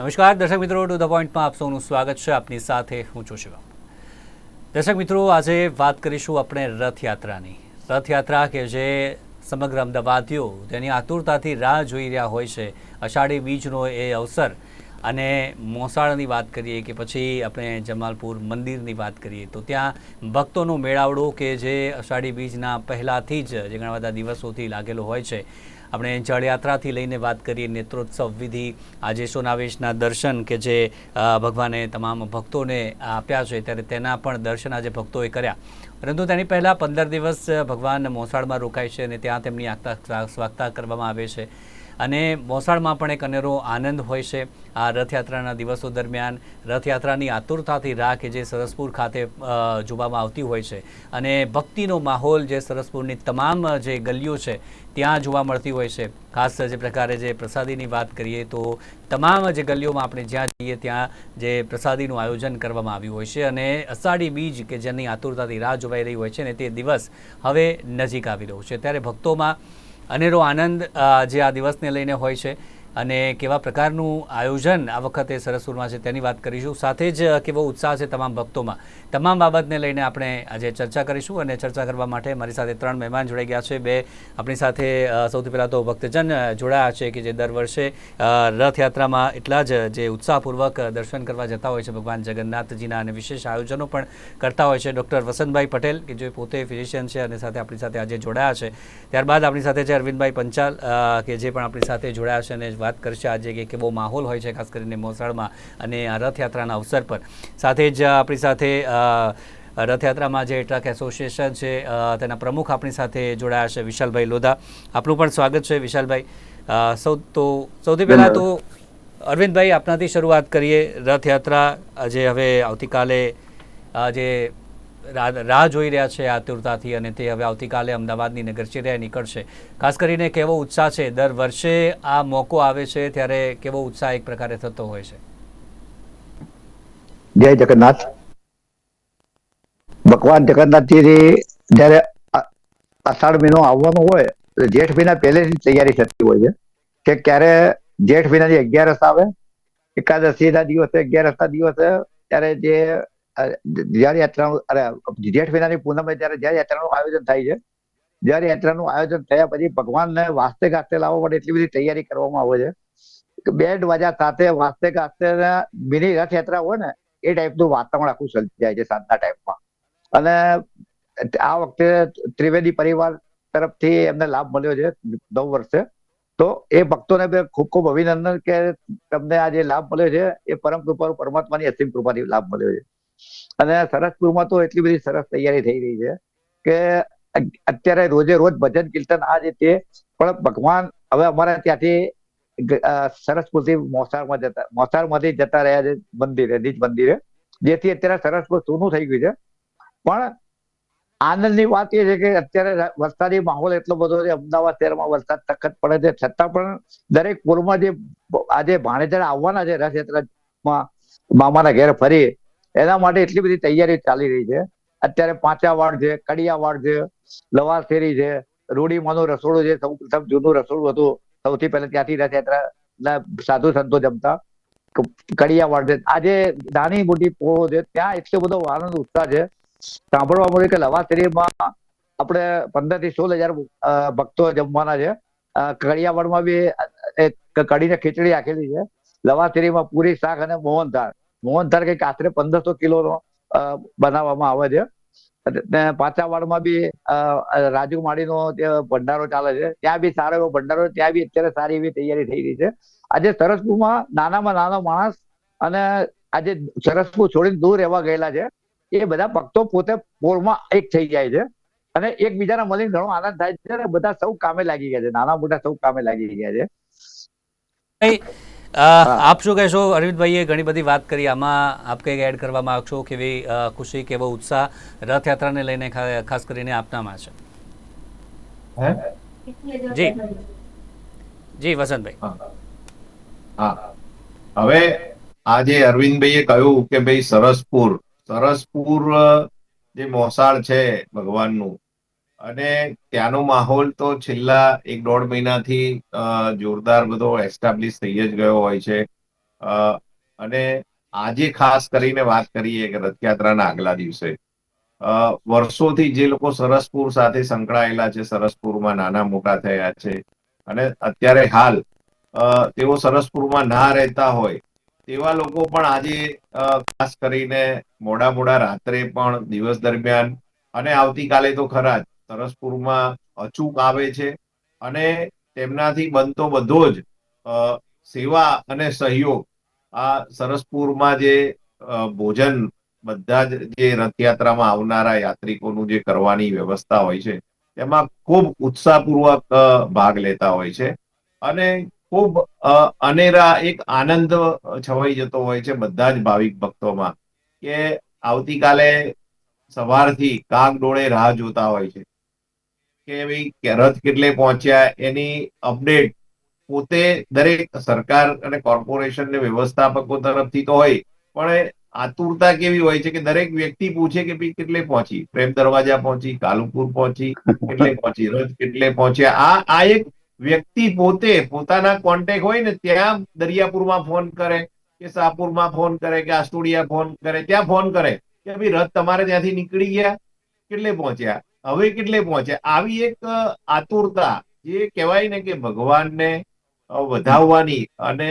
નમસ્કાર. દર્શક મિત્રો ટુ ધ પોઈન્ટમાં આપ સૌનું સ્વાગત છે. આપની સાથે હું છું શિવમ. દર્શક મિત્રો, આજે વાત કરીશું આપણે રથયાત્રાની. રથયાત્રા કે જે સમગ્ર અમદાવાદીઓ તેની આતુરતાથી રાહ જોઈ રહ્યા હોય છે. અષાઢી બીજનો એ અવસર. અને મોસાળની વાત કરીએ કે પછી આપણે જમાલપુર મંદિરની વાત કરીએ, તો ત્યાં ભક્તોનો મેળાવડો કે જે અષાઢી બીજના પહેલાંથી જ જે ઘણા બધા દિવસોથી લાગેલો હોય છે. આપણે જળયાત્રાથી લઈને વાત કરીએ નેત્રોત્સવ વિધિ, આજે સોનાવેશના દર્શન કે જે ભગવાને તમામ ભક્તોને આપ્યા છે ત્યારે તેના પણ દર્શન આજે ભક્તોએ કર્યા. પરંતુ તેની પહેલાં પંદર દિવસ ભગવાન મોસાળમાં રોકાય છે અને ત્યાં તેમની આગતા સ્વાગતા કરવામાં આવે છે. અને મોસાળમાં પણ એક અનેરો આનંદ હોય છે. આ રથયાત્રાના દિવસો દરમિયાન રથયાત્રાની આતુરતાથી રાહ કે જે સરસપુર ખાતે જોવામાં આવતી હોય છે. અને ભક્તિનો માહોલ જે સરસપુરની તમામ જે ગલીઓ છે, ત્યાં જોવા મળતી હોય છે. ખાસ જે પ્રકારે જે પ્રસાદીની વાત કરીએ તો તમામ જે ગલીઓમાં આપણે જ્યાં જઈએ ત્યાં જે પ્રસાદીનું આયોજન કરવામાં આવ્યું હોય છે અને અષાઢી બીજ કે જેની આતુરતાથી રાહ જોવાઈ રહી હોય છે ને તે દિવસ હવે નજીક આવી રહ્યો છે. ત્યારે ભક્તોમાં અનેરો આનંદ જે આ દિવસને લઈને હોય છે. અને કેવા પ્રકારનું આયોજન આ વખતે સરસપુરમાં છે તેની વાત કરીશું. સાથે જ કેવો ઉત્સાહ છે તમામ ભક્તોમાં. તમામ બાબતને લઈને આપણે આજે ચર્ચા કરીશું અને ચર્ચા કરવા માટે મારી સાથે ત્રણ મહેમાન જોડાઈ ગયા છે. બે આપણી સાથે સૌથી પહેલાં તો ભક્તજન જોડાયા છે કે જે દર વર્ષે રથયાત્રામાં એટલા જ, જે ઉત્સાહપૂર્વક દર્શન કરવા જતા હોય છે ભગવાન જગન્નાથજીના અને વિશેષ આયોજનો પણ કરતા હોય છે ડૉક્ટર વસંતભાઈ પટેલ, કે જે પોતે ફિઝિશિયન છે અને સાથે આપણી સાથે આજે જોડાયા છે. ત્યારબાદ આપણી સાથે છે અરવિંદભાઈ પંચાલ કે જે પણ આપણી સાથે જોડાયા છે અને વાત કરશે આજે કે બહુ માહોલ હોય છે ખાસ કરીને મોસાળમાં અને આ રથયાત્રાના અવસર પર. સાથે જ આપણી સાથે રથયાત્રામાં જે ટ્રક એસોસિએશન છે તેના પ્રમુખ આપણી સાથે જોડાયા છે વિશાલભાઈ લોધા. આપનું પણ સ્વાગત છે વિશાલભાઈ. સૌ તો સૌથી પહેલાં તો અરવિંદભાઈ આપનાથી શરૂઆત કરીએ રથયાત્રા. આજે હવે આવતીકાલે જે રાહ જોઈ રહ્યા છે આતુરતાથી અને તે હવે આવતીકાલે અમદાવાદની નગરચર્યાએ નીકળશે. ખાસ કરીને કેવો ઉત્સાહ છે? દર વર્ષે આ મોકો આવે છે ત્યારે કેવો ઉત્સાહ એક પ્રકારે થતો હોય છે? જય જગન્નાથ. ભગવાન જગન્નાથજી જ્યારે અષાઢ મહિનો આવવાનો હોય જેઠ મહિના પહેલેથી તૈયારી થતી હોય છે કે ક્યારે જેઠ મહિનાની અગિયારસ આવે એકાદશી ના દિવસે અગિયારસ ના દિવસે, ત્યારે જે જ્યારે યાત્રાનું, અરે જેઠ મહિનાની પૂનમે ત્યારે જ્યારે યાત્રાનું આયોજન થાય છે, જ્યારે યાત્રાનું આયોજન થયા પછી ભગવાનને વાસ્તે ગાસ્તે લાવવા માટે એટલી બધી તૈયારી કરવામાં આવે છે કે બેન્ડ વાજા સાથે વાસ્તે ગાસ્તે મિની રથયાત્રા હોય ને, એ ટાઈપનું વાતાવરણ આખું સર્જાય છે સાંજના ટાઈમમાં. અને આ વખતે ત્રિવેદી પરિવાર તરફથી એમને લાભ મળ્યો છે નવ વર્ષે. તો એ ભક્તોને ખૂબ ખૂબ અભિનંદન કે તમને આ જે લાભ મળ્યો છે, એ પરમ કૃપા, પરમાત્માની અસીમ કૃપાથી લાભ મળ્યો છે. અને સરસપુરમાં તો એટલી બધી સરસ તૈયારી થઈ રહી છે કે અત્યારે રોજે રોજ ભજન કીર્તન આ જે તે પણ ભગવાન હવે અમારા ત્યાંથી સરસપુરથી મોસાળમાં જતા, મોસાળમાંથી જતા રહ્યા છે મંદિરે, નિજ મંદિરે, જેથી અત્યારે સરસપુર સોનું થઈ ગયું છે. પણ આનંદની વાત એ છે કે અત્યારે વરસાદી માહોલ એટલો બધો છે, અમદાવાદ શહેરમાં વરસાદ તખત પડે છે. છતાં પણ દરેક પૂરમાં જે આજે ભાણેજર આવવાના છે રથયાત્રામાં, મામાના ઘેર ફરી એના માટે એટલી બધી તૈયારી ચાલી રહી છે. અત્યારે પાંચાવાડ છે, કડિયાવાડ છે લવાશેરી છે રૂડીમાંનું રસોડું છે, સૌ પ્રથમ જૂનું રસોડું હતું. સૌથી પહેલા ત્યાંથી રથયાત્રા ના સાધુ સંતો જમતા. કડિયાવાડ છે. આજે નાની મોટી પોળો છે, ત્યાં એટલો બધો આનંદ ઉત્સાહ છે. સાંભળવા મળ્યું કે લવાશેરીમાં આપણે પંદરથી સોળ હજાર ભક્તો જમવાના છે. કડિયાવાડમાં બી એક કઢીને ખીચડી રાખેલી છે. લવાશેરીમાં પૂરી શાક અને મોહનથાળ. મોહનથાળ કંઈક આશરે પંદરસો કિલોનો બનાવવામાં આવે છે. અને પાંચાવાડમાં બી રાજુ માળીનો જે ભંડારો ચાલે છે, ત્યાં બી સારો એવો ભંડારો ત્યાં બી અત્યારે સારી એવી તૈયારી થઈ રહી છે. આજે સરસપુરમાં નાનામાં નાનો માણસ અને આજે સરસપુર છોડીને દૂર રહેવા ગયેલા છે. એ બધા ભક્તો પોતે પોળમાં એક થઈ જાય છે. અને એકબીજાના મળીને ઘણો આનંદ થાય છે અને બધા સૌ કામે લાગી ગયા છે. નાના મોટા સૌ કામે લાગી ગયા છે. આપ શું કહેશો? અરવિંદભાઈએ ઘણી બધી વાત કરી. આમાં આપ કંઈક એડ કરવા માગશો કેવી ખુશી કેવો ઉત્સાહ રથયાત્રાને લઈને ખાસ કરીને આપનામાં છે? જી. જી વસંતભાઈ. હા. હવે આજે અરવિંદભાઈએ કહ્યું કે ભાઈ સરસપુર. સરસપુર જે મોસાળ છે ભગવાનનું અને ત્યાંનો માહોલ તો છેલ્લા એક દોઢ મહિનાથી જોરદાર બધો એસ્ટાબ્લિશ થઈ જ ગયો હોય છે. અને આજે ખાસ કરીને વાત કરીએ કે રથયાત્રાના આગલા દિવસે. વર્ષોથી જે લોકો સરસપુર સાથે સંકળાયેલા છે, સરસપુરમાં નાના મોટા થયા છે, અને અત્યારે હાલ તેઓ સરસપુરમાં ના રહેતા હોય, તેવા લોકો પણ આજે ખાસ કરીને મોડા મોડા રાત્રે પણ દિવસ દરમિયાન, અને આવતીકાલે તો ખરા જ સરસપુરમાં અચૂક આવે છે અને તેમનાથી બનતો બધો જ સેવા અને સહયોગ આ સરસપુરમાં જે ભોજન બધા જ જે રથયાત્રામાં આવનારા યાત્રિકોનું જે કરવાની વ્યવસ્થા હોય છે, તેમાં ખૂબ ઉત્સાહપૂર્વક ભાગ લેતા હોય છે અને ખૂબ અનેરા એક આનંદ છવાઈ જતો હોય છે બધા જ ભાવિક ભક્તોમાં કે આવતીકાલે સવારથી કાગ ડોળે રાહ જોતા હોય છે. કે ભાઈ રથ કેટલે પહોંચ્યા, એની અપડેટ પોતે દરેક સરકાર અને કોર્પોરેશન ને વ્યવસ્થાપકો તરફથી તો હોય, પણ આતુરતા કેવી હોય છે કે દરેક વ્યક્તિ પૂછે કે ભાઈ કેટલે પહોંચી? પ્રેમ દરવાજા પહોંચી, કાલુપુર પહોંચી, કેટલે પહોંચી, રથ કેટલે પહોંચ્યા? આ આ એક વ્યક્તિ પોતે પોતાના કોન્ટેક હોય ને ત્યાં દરિયાપુરમાં ફોન કરે, કે શાહપુરમાં ફોન કરે, કે આસ્ટોડિયા ફોન કરે, ત્યાં ફોન કરે કે ભાઈ રથ તમારે ત્યાંથી નીકળી ગયા કેટલે પહોંચ્યા? હવે કેટલે પહોંચ્યા? આવી એક આતુરતા જે કહેવાય ને કે ભગવાનને વધાવવાની અને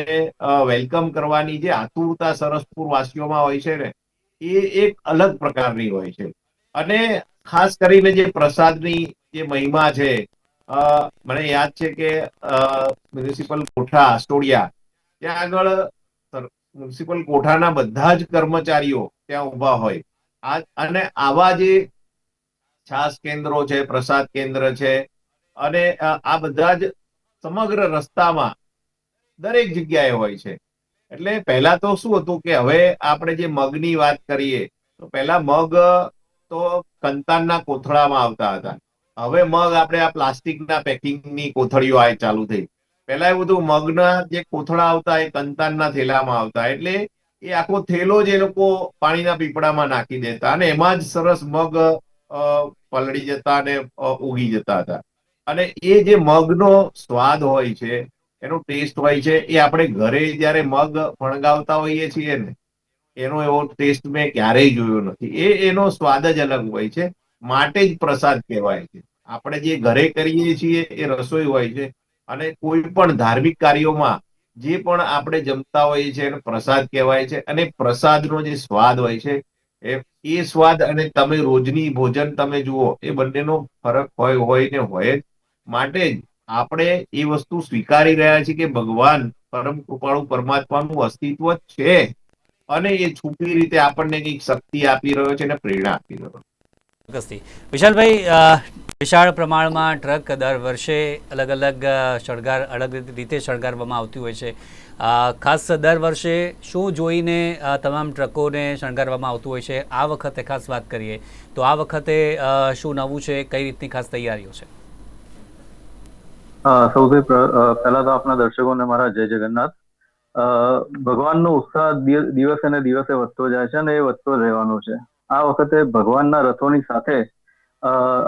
વેલકમ કરવાની જે આતુરતા સરસપુર વાસીઓમાં હોય છે ને, એ એક અલગ પ્રકારની હોય છે. અને ખાસ કરીને જે પ્રસાદની જે મહિમા છે મને યાદ છે કે મ્યુનિસિપલ કોઠા આસ્ટોડિયા ત્યાં આગળ મ્યુનિસિપલ કોઠાના બધા જ કર્મચારીઓ ત્યાં ઊભા હોય. અને આવા જે છાસ કેન્દ્રો છે, પ્રસાદ કેન્દ્ર છે અને આ બધા જ સમગ્ર રસ્તામાં દરેક જગ્યાએ હોય છે. એટલે પહેલા તો શું હતું કે હવે આપણે જે મગની વાત કરીએ, તો પહેલા મગ તો કંતાનના કોથળામાં આવતા હતા. હવે મગ આપણે આ પ્લાસ્ટિકના પેકિંગની કોથળીઓ આ ચાલુ થઈ. પહેલા એવું હતું મગના જે કોથળા આવતા એ કંતાનના થેલામાં આવતા. એટલે એ આખો થેલો જ એ લોકો પાણીના પીપળામાં નાખી દેતા અને એમાં જ સરસ મગ પલળી જતા અને ઉગી જતા હતા. અને એ જે મગનો સ્વાદ હોય છે, એનો ટેસ્ટ હોય છે, એ આપણે ઘરે જ્યારે મગ ફણગાવતા હોઈએ છીએ ને, એનો એવો ટેસ્ટ મેં ક્યારેય જોયો નથી. એ, એનો સ્વાદ જ અલગ હોય છે, માટે જ પ્રસાદ કહેવાય છે. આપણે જે ઘરે કરીએ છીએ, એ રસોઈ હોય છે, અને કોઈ પણ ધાર્મિક કાર્યોમાં જે પણ આપણે જમતા હોઈએ છીએ, એને પ્રસાદ કહેવાય છે, અને પ્રસાદનો જે સ્વાદ હોય છે એ સ્વાદ અને તમે રોજની ભોજન તમે જુઓ, એ બંનેનો ફરક હોય હોય ને હોય જ. માટે જ આપણે એ વસ્તુ સ્વીકારી રહ્યા છીએ કે ભગવાન પરમ કૃપાળુ પરમાત્માનું અસ્તિત્વ છે. અને એ છુપી રીતે આપણને કંઈક શક્તિ આપી રહ્યો છે અને પ્રેરણા આપી રહ્યો છે. ચોક્કસથી વિશાલભાઈ વિશાળ પ્રમાણમાં ટ્રક દર વર્ષે અલગ અલગ શણગાર, અલગ રીતે શણગારવામાં આવતી હોય છે. ખાસ દર વર્ષે શું જોઈને તમામ ટ્રકોને શણગારવામાં આવતું હોય છે? આ વખતે ખાસ વાત કરીએ. તો આ વખતે શું નવું છે? કઈ રીતની ખાસ તૈયારીઓ છે? સૌથી પહેલા તો આપણા દર્શકોને મારા જય જગન્નાથ. ભગવાનનો ઉત્સાહ દિવસે ને દિવસે વધતો જાય છે અને એ વધતો રહેવાનો છે. આ વખતે ભગવાનના રથોની સાથે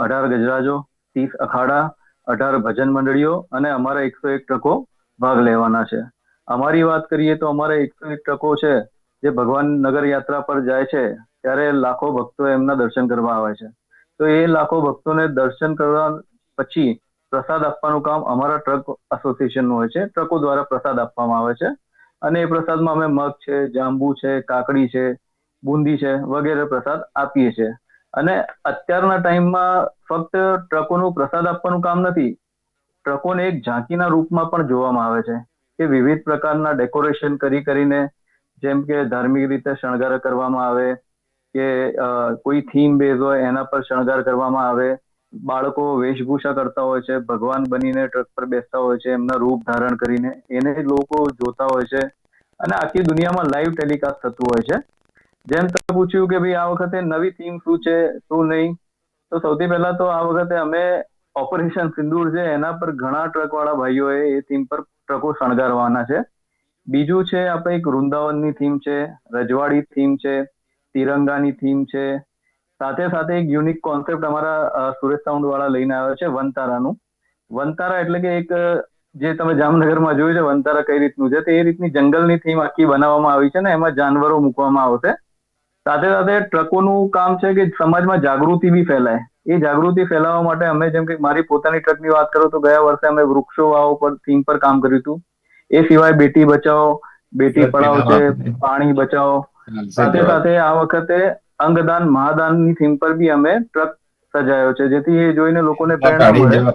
અઢાર ગજરાજો ત્રીસ અખાડા, અઢાર ભજન મંડળીઓ અને અમારા એકસો એક ટ્રકો ભાગ લેવાના છે. અમારી વાત કરીએ તો અમારા એકસો એક ટ્રકો છે, જે ભગવાન નગર યાત્રા પર જાય છે, ત્યારે લાખો ભક્તો એમના દર્શન કરવા આવે છે. તો એ લાખો ભક્તોને દર્શન કરવા પછી પ્રસાદ આપવાનું કામ અમારા ટ્રક એસોસિએશનનું હોય છે. ટ્રકો દ્વારા પ્રસાદ આપવામાં આવે છે. અને એ પ્રસાદમાં અમે મગ છે, જાંબુ છે, કાકડી છે બુંદી છે, વગેરે પ્રસાદ આપીએ છીએ. અને અત્યારના ટાઈમમાં ફક્ત ટ્રકોનું પ્રસાદ આપવાનું કામ નથી, ટ્રકોને એક ઝાંકીના રૂપમાં પણ જોવામાં આવે છે કે વિવિધ પ્રકારના ડેકોરેશન કરી કરીને, જેમ કે ધાર્મિક રીતે શણગાર કરવામાં આવે, કે કોઈ થીમ બેઝ હોય એના પર શણગાર કરવામાં આવે. બાળકો વેશભૂષા કરતા હોય છે, ભગવાન બનીને ટ્રક પર બેસતા હોય છે, એમના રૂપ ધારણ કરીને એને લોકો જોતા હોય છે. અને આખી દુનિયામાં લાઈવ ટેલિકાસ્ટ થતું હોય છે. જેમ તમે પૂછ્યું કે ભાઈ આ વખતે નવી થીમ શું છે, શું નહીં? તો સૌથી પહેલા તો આ વખતે અમે ઓપરેશન સિંદૂર છે, એના પર ઘણા ટ્રક વાળા ભાઈઓએ એ થીમ પર ટ્રકો શણગારવાના છે. બીજું છે આપણે એક વૃંદાવનની થીમ છે, રજવાડી થીમ છે, તિરંગાની થીમ છે. સાથે સાથે એક યુનિક કોન્સેપ્ટ અમારા સુરેશ સાઉન્ડ વાળા લઈને આવ્યો છે, વનતારાનું. વનતારા એટલે કે એક, જે તમે જામનગરમાં જોયું છે, વનતારા કઈ રીતનું છે, તે એ રીતની જંગલની થીમ આખી બનાવવામાં આવી છે ને, એમાં જાનવરો મૂકવામાં આવશે. સાથે સાથે ટ્રકોનું કામ છે કે સમાજમાં જાગૃતિ બી ફેલાય. એ જાગૃતિ ફેલાવવા માટે અમે જેમ કે મારી પોતાની ટ્રકની વાત કરું તો ગયા વર્ષે અમે વૃક્ષો વાવો પર થીમ પર કામ કર્યું હતું. એ સિવાય બેટી બચાવો બેટી પઢાઓ છે પાણી બચાવો. સાથે સાથે આ વખતે અંગદાન મહાદાનની થીમ પર બી અમે ટ્રક સજાયો છે જેથી એ જોઈને લોકોને પ્રેરણા મળે.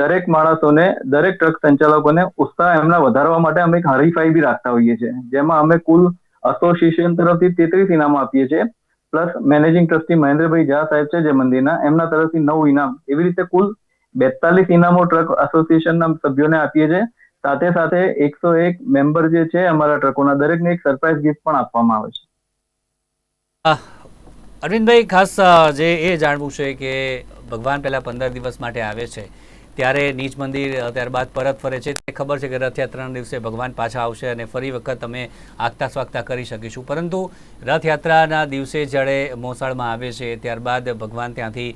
દરેક માણસોને દરેક ટ્રક સંચાલકોને ઉત્સાહ એમના વધારવા માટે અમે એક હરીફાઈ બી રાખતા હોઈએ છીએ. જેમાં અમે કુલ એસોસિએશન તરફથી તેત્રીસ ઇનામો આપીએ છીએ. Plus managing trustee Mahendrabhai Jha સાહેબ છે જે મંદિરના, એમના તરફથી નવ ઇનામ. એવી રીતે કુલ બેતાલીસ ઇનામો ટ્રક એસોસિએશનના સભ્યોને આપીએ છીએ. સાથે સાથે એકસો એક મેમ્બર જે છે, અમારા ટ્રકોના દરેકને એક સરપ્રાઇઝ ગિફ્ટ પણ આપવામાં આવે છે. અરવિંદભાઈ, ખાસ જે એ જાણવું છે કે ભગવાન પહેલા પંદર દિવસ માટે આવે છે. ત્યારે નીચ મંદિર ત્યારબાદ પરત ફરે છે. તે ખબર છે કે રથયાત્રાના દિવસે ભગવાન પાછા આવશે અને ફરી વખત અમે આગતા સ્વાગતા કરી શકીશું. પરંતુ રથયાત્રાના દિવસે જ્યારે મોસાળમાં આવે છે ત્યારબાદ ભગવાન ત્યાંથી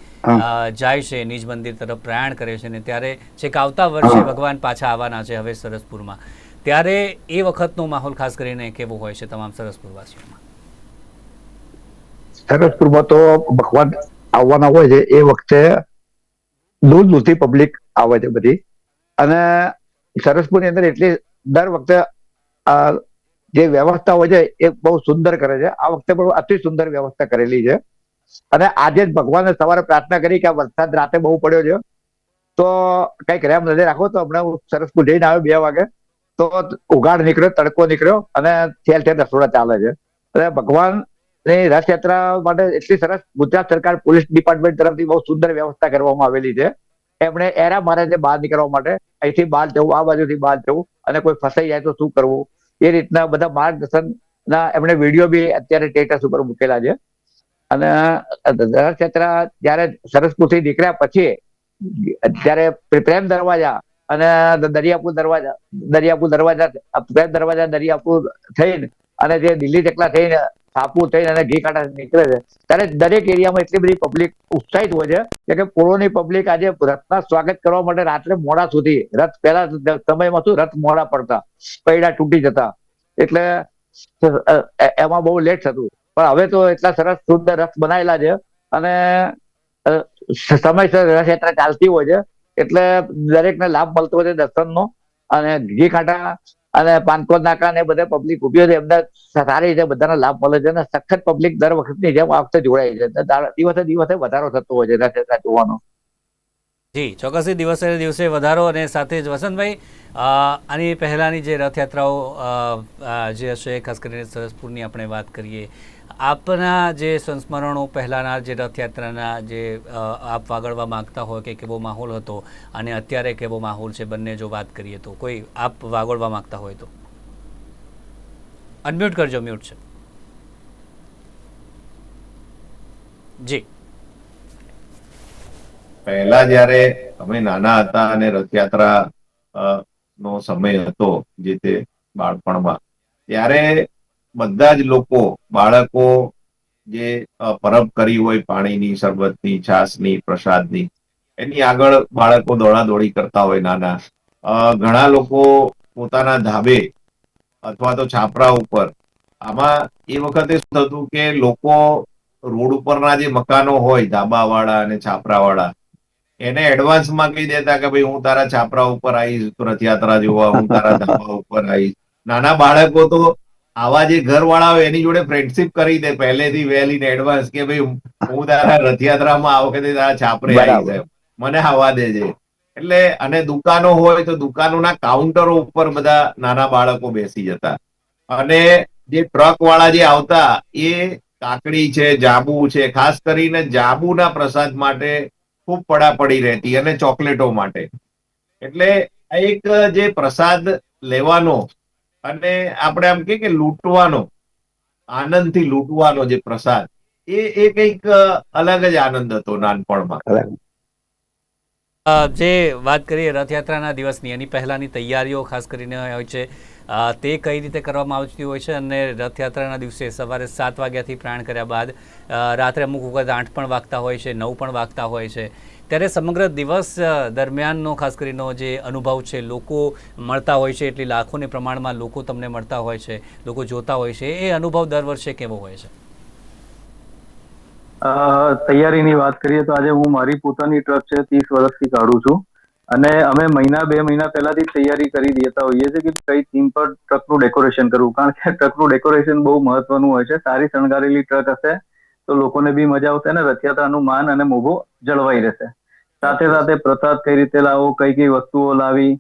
જાય છે નિજ મંદિર તરફ પ્રયાણ કરે છે અને ત્યારે છેક આવતા વર્ષે ભગવાન પાછા આવવાના છે હવે સરસપુરમાં. ત્યારે એ વખતનો માહોલ ખાસ કરીને કેવો હોય છે તમામ સરસપુરવાસીઓમાં? સરસપુરમાં તો ભગવાન આવવાના હોય છે એ વખતે દૂર દૂરથી પબ્લિક આવે છે બધી. અને સરસપુરની અંદર એટલે દર વખતે જે વ્યવસ્થા હોય છે એ બહુ સુંદર કરે છે. આ વખતે પણ અતિ સુંદર વ્યવસ્થા કરેલી છે. અને આજે જ ભગવાને સવારે પ્રાર્થના કરી કે આ વરસાદ રાતે બહુ પડ્યો છે. તો કંઈક રેમ નજર રાખો તો હમણાં હું સરસપુર જઈને આવ્યો બે વાગે. તો ઉઘાડ નીકળ્યો, તડકો નીકળ્યો અને ઠેર ઠેર રસોડા ચાલે છે. અને ભગવાન ની રથયાત્રા માટે એટલી સરસ ગુજરાત સરકાર પોલીસ ડિપાર્ટમેન્ટ તરફથી બહુ સુંદર વ્યવસ્થા કરવામાં આવેલી છે. એમણે એરા મારે છે બહાર નીકળવા માટે અહીંથી બહાર જવું, આ બાજુથી બહાર જવું અને કોઈ ફસાઈ જાય તો શું કરવું? એ રીતના બધા માર્ગદર્શન ના એમણે વીડિયો બી અત્યારે સ્ટેટસ ઉપર મૂકેલા છે. અને રથયાત્રા જયારે સરસપુરથી નીકળ્યા પછી ત્યારે પ્રેમ દરવાજા અને દરિયાપુર દરવાજા દરિયાપુર દરવાજા, પ્રેમ દરવાજા દરિયાપુર થઈને અને જે દિલ્હી ચકલા થઈને સાપુ થઈને અને ઘી કાંઠા નીકળે છે. ત્યારે દરેક એરિયામાં એટલી બધી પબ્લિક ઉત્સાહિત હોય છે કે પૂર્વની પબ્લિક આજે રથના સ્વાગત કરવા માટે રાત્રે મોડા સુધી, રથ પહેલા સમયમાં શું રથ મોડા પડતા, પૈડા તૂટી જતા. એટલે એમાં બહુ લેટ થતું. પણ હવે તો એટલા સરસ સુંદર રથ બનાવેલા છે અને સમયસર રથયાત્રા ચાલતી હોય છે. એટલે દરેકને લાભ મળતો હોય છે દર્શનનો. અને ઘી કાંઠા અને પાનકોટ નાકા ને બધે પબ્લિક ઊભી હોય એમને સારી રીતે બધાને લાભ મળે છે અને સખત પબ્લિક દર વખતની જેમ આ વખતે જોડાય છે. દિવસે દિવસે વધારો થતો હોય છે રથયાત્રા જોવાનો. જી, ચોક્કસથી દિવસે દિવસે વધારો અને સાથે જ વસંતભાઈ આની પહેલાંની જે રથયાત્રાઓ જે હશે, ખાસ કરીને સરસપુરની આપણે વાત કરીએ આપના જે સંસ્મરણો પહેલાંના જે રથયાત્રાના જે આપ વાગડવા માંગતા હોય કે કેવો માહોલ હતો અને અત્યારે કેવો માહોલ છે બંને જો વાત કરીએ તો, કોઈ આપ વાગોળવા માંગતા હોય તો? અનમ્યુટ કરજો મ્યુટ છે. જી. પહેલા જયારે અમે નાના હતા અને રથયાત્રા નો સમય હતો, જે તે બાળપણમાં, ત્યારે બધા જ લોકો, બાળકો જે પરબ કરી હોય પાણીની, શરબતની છાસની પ્રસાદની, એની આગળ બાળકો દોડાદોડી કરતા હોય નાના. ઘણા લોકો પોતાના ધાબે અથવા તો છાપરા ઉપર, આમાં એ વખતે શું થતું કે લોકો રોડ ઉપરના જે મકાનો હોય, ધાબાવાળા અને છાપરાવાળા, એને એડવાન્સમાં કહી દેતા કે ભાઈ હું તારા છાપરા ઉપર આવીશ, રથયાત્રા જોવા, હું તારા ધાબા ઉપર આવીશ. નાના બાળકો તો આવા જે ઘરવાળા હોય એની જોડે ફ્રેન્ડશિપ કરી દે પહેલેથી વહેલી ઇન એડવાન્સ કે ભાઈ હું તારા રથયાત્રામાં આ વખતે તારા છાપરે આવી. મને આવવા દેજે એટલે અને દુકાનો હોય તો દુકાનોના કાઉન્ટરો ઉપર બધા નાના બાળકો બેસી જતા. અને જે ટ્રક વાળા જે આવતા એ કાકડી છે જાબુ છે ખાસ કરીને જાબુના પ્રસાદ માટે ખૂબ પડાપડી રહેતી અને ચોકલેટો માટે. એટલે એક જે પ્રસાદ લેવાનો અને આપણે આમ કે લૂંટવાનો આનંદથી લૂંટવાનો જે પ્રસાદ એ એ કંઈક અ, અલગ જ આનંદ હતો નાનપણમાં. જે વાત કરીએ રથયાત્રાના દિવસની એની પહેલાંની તૈયારીઓ ખાસ કરીને હોય છે તે કઈ રીતે કરવામાં આવતી હોય છે અને રથયાત્રાના દિવસે સવારે સાત વાગ્યાથી પ્રાણ કર્યા બાદ રાત્રે અમુક વખત આઠ પણ વાગતા હોય છે નવ પણ વાગતા હોય છે. ત્યારે સમગ્ર દિવસ દરમિયાનનો ખાસ કરીનો જે અનુભવ છે, લોકો મળતા હોય છે, એટલી લાખોની પ્રમાણમાં લોકો તમને મળતા હોય છે, લોકો જોતા હોય છે. એ અનુભવ દર વર્ષે કેવો હોય છે? તૈયારીની વાત કરીએ તો આજે હું મારી પોતાની ટ્રક છે, ત્રીસ વર્ષથી કાઢું છું. અને અમે મહિના, બે મહિના પહેલાથી તૈયારી કરી દેતા હોઈએ છીએ કે કઈ થીમ પર ટ્રકનું ડેકોરેશન કરવું. કારણ કે ટ્રકનું ડેકોરેશન બહુ મહત્વનું હોય છે. સારી શણગારેલી ટ્રક હશે તો લોકોને બી મજા આવશે અને રથયાત્રાનું માન અને મોભો જળવાઈ રહેશે. સાથે સાથે પ્રસાદ કઈ રીતે લાવવો કઈ કઈ વસ્તુઓ લાવી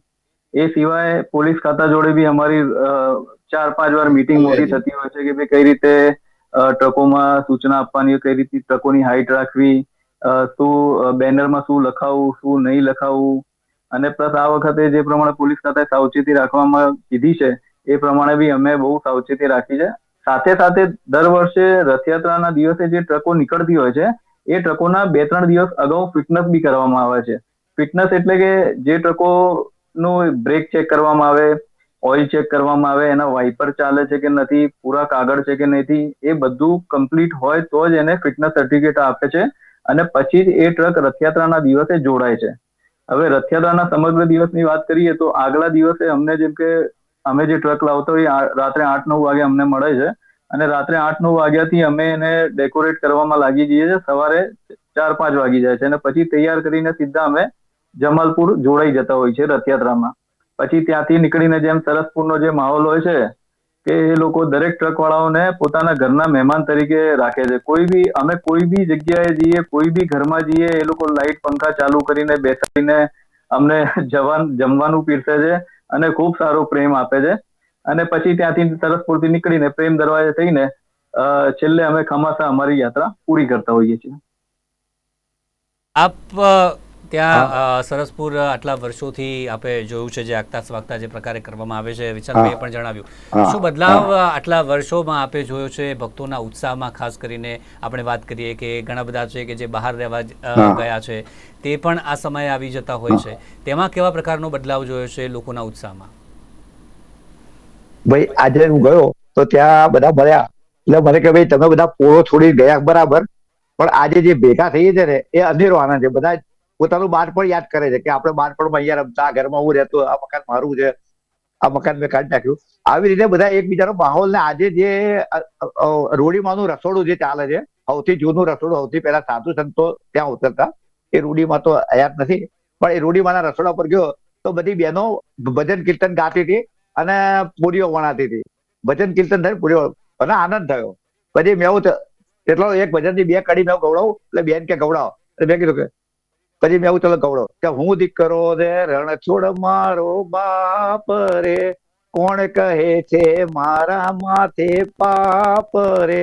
એ સિવાય પોલીસ ખાતા જોડે બી અમારી ચાર પાંચ વાર મીટિંગ મોટી થતી હોય છે કે ભાઈ કઈ રીતે ટ્રકોમાં સૂચના આપવાની કઈ રીતે ટ્રકોની હાઈટ રાખવી શું બેનરમાં શું લખાવવું શું નહીં લખાવવું અને પ્લસ આ વખતે જે પ્રમાણે પોલીસ ખાતાએ સાવચેતી રાખવામાં કીધી છે એ પ્રમાણે બી અમે બહુ સાવચેતી રાખી છે. સાથે સાથે દર વર્ષે રથયાત્રાના દિવસે જે ટ્રકો નીકળતી હોય છે એ ટ્રકોના બે ત્રણ દિવસ અગાઉ ફિટનેસ બી કરવામાં આવે છે. ફિટનેસ એટલે કે જે ટ્રકો નું બ્રેક ચેક કરવામાં આવે ઓઇલ ચેક કરવામાં આવે, એના વાઇપર ચાલે છે કે નથી, પૂરા કાગળ છે કે નથી, એ બધું કમ્પ્લીટ હોય તો જ એને ફિટનેસ સર્ટિફિકેટ આપે છે અને પછી જ એ ટ્રક રથયાત્રાના દિવસે જોડાય છે. હવે રથયાત્રાના સમગ્ર દિવસની વાત કરીએ તો આગલા દિવસે અમને જેમ કે અમે જે ટ્રક લાવતા હોઈએ રાત્રે આઠ નવ વાગે અમને મળે છે અને રાત્રે આઠ નવ વાગ્યાથી અમે એને ડેકોરેટ કરવામાં લાગી જઈએ છીએ. સવારે ચાર પાંચ વાગી જાય છે અને પછી તૈયાર કરીને સીધા અમે જમાલપુર જોડાઈ જતા હોય છે રથયાત્રામાં. પછી ત્યાંથી નીકળીને જેમ સરસપુરનો જે માહોલ હોય છે કે એ લોકો દરેક ટ્રક વાળાઓને પોતાના ઘરના મહેમાન તરીકે રાખે છે. કોઈ બી, અમે કોઈ બી જગ્યાએ જઈએ, કોઈ બી ઘરમાં જઈએ, એ લોકો લાઇટ પંખા ચાલુ કરીને બેસાડીને અમને જવાન, જમવાનું પીરસે છે અને ખૂબ સારો પ્રેમ આપે છે. અને પછી ત્યાંથી સરસપુરથી નીકળીને પ્રેમ દરવાજે થઈને છેલ્લે અમે ખમાસા અમારી યાત્રા પૂરી કરતા હોઈએ છીએ. આપ ત્યાં સરસપુર આટલા વર્ષોથી આપે જોયું છે જે આગતા સ્વાગતા જે પ્રકારે કરવામાં આવે છે વિશાલભાઈએ. પણ જણાવ્યું. શું બદલાવ આટલા વર્ષોમાં આપે જોયો છે ભક્તોના ઉત્સાહમાં ખાસ કરીને આપણે વાત કરીએ કે ઘણા બધા છે કે જે બહાર રહેવા. ગયા છે તે પણ આ સમયે આવી જતા હોય છે. તેમાં કેવા પ્રકારનો બદલાવ જોયો છે લોકોના ઉત્સાહમાં? ભાઈ, આજે હું ગયો તો ત્યાં બધા મળ્યા એટલે મને કે ભાઈ, તમે બધા પોળો છોડી ગયા બરાબર. પણ આજે જે ભેગા થઈએ છે ને, એ અનેરો આનંદ છે. બધા પોતાનું બાળપણ યાદ કરે છે કે આપણે બાળપણમાં અહીંયા રમતા ઘરમાં હું રહેતો, આ મકાન મારું છે, આ મકાન મેં કાઢી નાખ્યું. આવી રીતે બધા એકબીજાનો માહોલ ને આજે જે રૂડીમાંનું રસોડું જે ચાલે છે, સૌથી જૂનું રસોડું, સૌથી પહેલા સાધુ સંતો ત્યાં ઉતરતા. એ રૂડીમાં તો હયાત નથી. પણ એ રૂડીમાંના રસોડા પર ગયો તો બધી બહેનો ભજન કીર્તન ગાતી હતી. અને પૂરીઓ વણાતી હતી. ભજન કીર્તન થયું, પૂરીઓ અને આનંદ થયો. પછી મેં એવું એટલો એક ભજનની બે કડી મેં ગવડાવું એટલે બેન કે ગવડાવો એટલે મેં કીધું કે, પછી મેં એવું ચલો ગવડો કે હું દીકરો રે, રણ છોડ મારો બાપ રે. કોણ કહે છે, મારા માથે પાપ રે?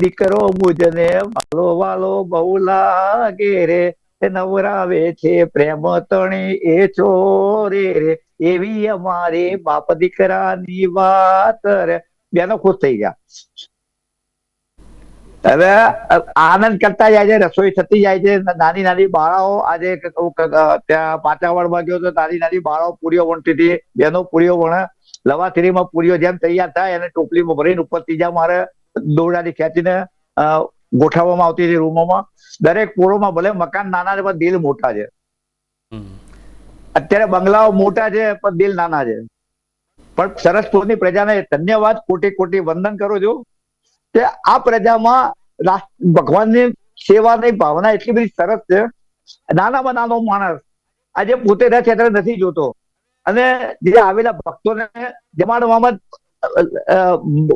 દીકરો મુજને વાલો વાલો બહુ લાગે રે. નવરાવે છે, પ્રેમ તણી એ છોરે રે. એવી અમારે બાપ દીકરાની વાત બેનો ખુશ થઈ ગયા. હવે આનંદ કરતા જાય છે, રસોઈ થતી જાય છે નાની નાની બાળાઓ આજે ત્યાં પાચાવાડમાં ગયો તો નાની નાની બાળાઓ પૂરીઓ વણતી હતી બેનો પૂરીઓ વણે, લવાથીરીમાં પૂરીઓ જેમ તૈયાર થાય, એને ટોપલીમાં ભરીને ઉપર ત્રીજા મારે દોરડાથી ખેંચીને ગોઠવવામાં આવતી હતી રૂમોમાં. દરેક પૂરોમાં ભલે મકાન નાના પણ દિલ મોટા છે. અત્યારે બંગલાઓ મોટા છે પણ દિલ નાના છે. પણ સરસપુરની પ્રજાને ધન્યવાદ કોટી કોટી વંદન કરું છું કે આ પ્રજામાં ભગવાનની સેવાની ભાવના એટલી બધી સરસ છે. નાનામાં નાનો માણસ આજે પોતે રથયાત્રા નથી જોતો. અને જે આવેલા ભક્તોને જમાડવામાં જ,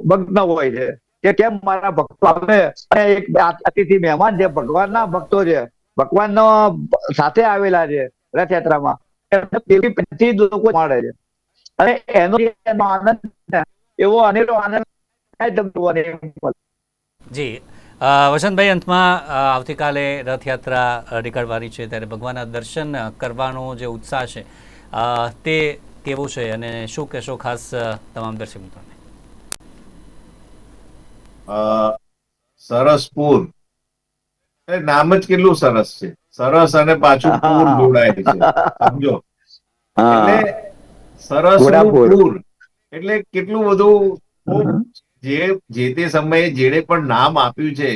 મગ્ન હોય છે. કે કેમ મારા ભક્તો આવે? અને એક અતિથિ મહેમાન છે ભગવાનના ભક્તો છે. ભગવાનનો સાથે આવેલા છે રથયાત્રામાં. જ લોકો મળે છે. અને એનો આનંદ એવો અનેરો આનંદ. જી વસંતભાઈ અંતમાં આવતીકાલે રથયાત્રા નીકળવાની છે ત્યારે ભગવાનના દર્શન કરવાનો જે ઉત્સાહ છે તે કેવો છે અને શું કહેશો ખાસ તમામ દર્શક? મિત્રોને અ, સરસપુર નામ જ કેટલું સરસ છે. સરસ અને પાછું પૂર જોડાય છે સમજો? એટલે સરસ પૂર. એટલે કેટલું બધું જે જે તે સમયે જેણે પણ નામ આપ્યું છે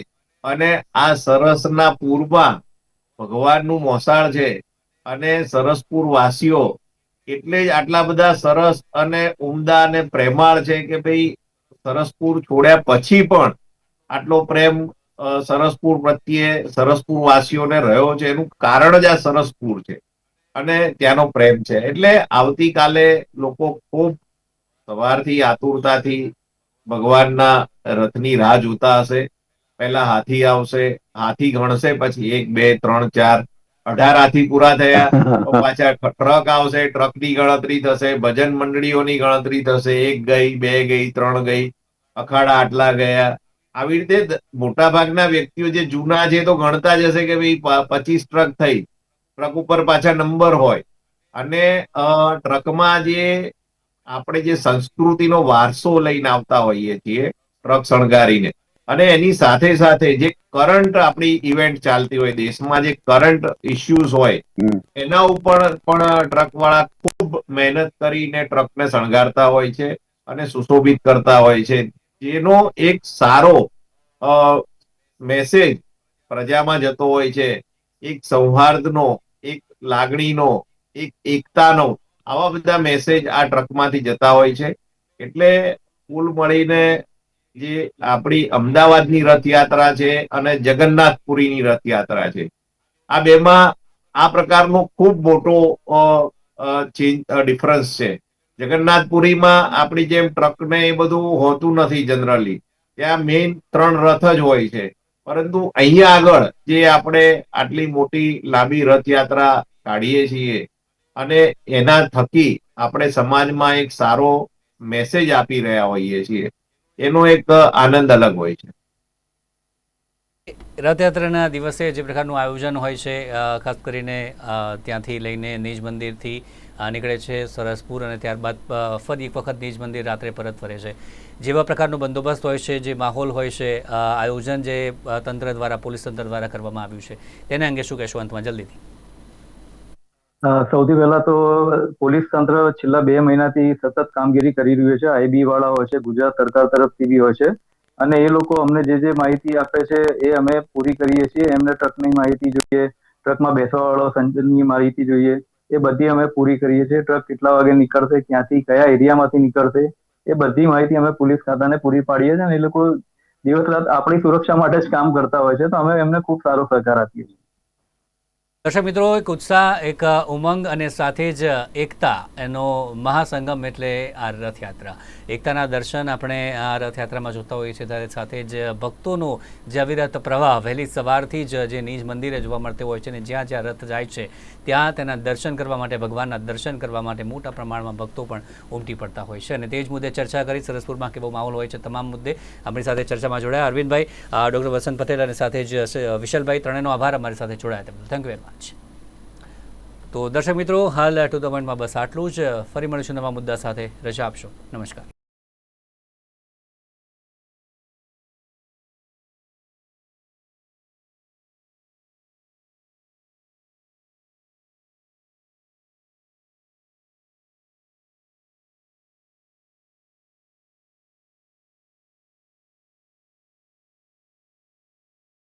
અને આ સરસના પૂરમાં ભગવાનનું મોસાળ છે અને સરસપુર વાસીઓ એટલે જ આટલા બધા સરસ અને ઉમદા અને પ્રેમાળ છે કે ભાઈ સરસપુર છોડ્યા પછી પણ આટલો પ્રેમ સરસપુર પ્રત્યે સરસપુર વાસીઓને રહ્યો છે. એનું કારણ જ આ સરસપુર છે અને ત્યાંનો પ્રેમ છે. એટલે આવતીકાલે લોકો ખૂબ સવારથી આતુરતાથી ભગવાનના રથની રાહ જોતા હશે. પહેલા હાથી આવશે હાથી ગણશે પછી એક બે ત્રણ ચાર અઢાર હાથી પૂરા થયા. પાછા ટ્રક આવશે ટ્રકની ગણતરી થશે ભજન મંડળીઓની ગણતરી થશે. એક ગઈ બે ગઈ ત્રણ ગઈ. અખાડા આટલા ગયા. આવી રીતે મોટા ભાગના વ્યક્તિઓ જે જૂના છે તો ગણતા જ હશે કે ભાઈ પચીસ ટ્રક થઈ. ટ્રક ઉપર પાછા નંબર હોય. અને ટ્રકમાં જે આપણે જે સંસ્કૃતિનો વારસો લઈને આવતા હોઈએ છીએ ટ્રક શણગારીને. અને એની સાથે સાથે જે કરંટ આપણી ઇવેન્ટ ચાલતી હોય દેશમાં જે કરંટ ઇસ્યુઝ હોય એના ઉપર પણ ટ્રક વાળા ખૂબ મહેનત કરીને ટ્રકને શણગારતા હોય છે અને સુશોભિત કરતા હોય છે. જેનો એક સારો મેસેજ પ્રજામાં જતો હોય છે. એક સૌહાર્દનો, એક લાગણીનો, એક એકતાનો આવા બધા મેસેજ આ ટ્રકમાંથી જતા હોય છે. એટલે કુલ મળીને જે આપણી અમદાવાદની રથયાત્રા છે અને જગન્નાથપુરીની રથયાત્રા છે. આ બેમાં આ પ્રકારનો ખૂબ મોટો ડિફરન્સ છે. જગન્નાથપુરીમાં આપણી જેમ ટ્રક ને એ બધું હોતું નથી જનરલી ત્યાં મેઇન ત્રણ રથ જ હોય છે. પરંતુ અહીંયા આગળ જે આપણે આટલી મોટી લાંબી રથયાત્રા કાઢીએ છીએ અને એના થકી આપણે સમાજમાં એક સારો મેસેજ આપી રહ્યા હોઈએ છીએ. એનો એક આનંદ અલગ હોય છે. રથયાત્રાના દિવસે જે પ્રકારનું આયોજન હોય છે ખાસ કરીને ત્યાંથી લઈને નિજ મંદિરથી નીકળે છે સરસપુર અને ત્યારબાદ ફરી એક વખત નિજ મંદિર રાત્રે પરત ફરે છે. જેવા પ્રકારનો બંદોબસ્ત હોય છે, જે માહોલ હોય છે આયોજન જે તંત્ર દ્વારા, પોલીસ તંત્ર દ્વારા કરવામાં આવ્યું છે. તેના અંગે શું કહેશો અંતમાં? જલ્દીથી. સૌથી પહેલા તો પોલીસ તંત્ર છેલ્લા બે મહિનાથી સતત કામગીરી કરી રહ્યું છે. આઈબી વાળા હોય છે, ગુજરાત સરકાર તરફથી બી હોય છે. અને એ લોકો અમને જે જે માહિતી આપે છે, એ અમે પૂરી કરીએ છીએ. એમને ટ્રકની માહિતી જોઈએ, ટ્રકમાં બેસવા વાળો સંચની માહિતી જોઈએ. એ બધી અમે પૂરી કરીએ છીએ. ટ્રક કેટલા વાગે નીકળશે, ક્યાંથી, કયા એરિયામાંથી નીકળશે, એ બધી માહિતી અમે પોલીસ ખાતાને પૂરી પાડીએ છીએ અને એ લોકો દિવસ રાત આપણી સુરક્ષા માટે જ કામ કરતા હોય છે. તો અમે એમને ખૂબ સારો સહકાર આપીએ છીએ. દર્શક મિત્રો, એક ઉત્સાહ, એક ઉમંગ અને સાથે જ એકતા એનો મહાસંગમ એટલે આ રથયાત્રા. એકતાના દર્શન આપણે આ રથયાત્રામાં જોતા હોઈએ છીએ, ત્યારે સાથે જ ભક્તોનો જે અવિરત પ્રવાહ વહેલી સવારથી જ જે નિજ મંદિરે જોવા મળતો હોય છે અને જ્યાં જ્યાં રથ જાય છે, ત્યાં તેના દર્શન કરવા માટે, ભગવાનના દર્શન કરવા માટે મોટા પ્રમાણમાં ભક્તો પણ ઉમટી પડતા હોય છે. અને તે જ મુદ્દે ચર્ચા કરી, સરસપુરમાં કેવો માહોલ હોય છે, તમામ મુદ્દે આપણી સાથે ચર્ચામાં જોડાયા અરવિંદભાઈ ડૉક્ટર વસંત પટેલ અને સાથે જ વિશાલભાઈ, ત્રણેયનો આભાર અમારી સાથે જોડાયા તેમનો થેન્ક યુ વેરી મચ તો દર્શક મિત્રો, હાલ ટુ ધ પોઈન્ટમાં બસ આટલું જ. ફરી મળીશું નવા મુદ્દા સાથે. રજા આપશો. નમસ્કાર.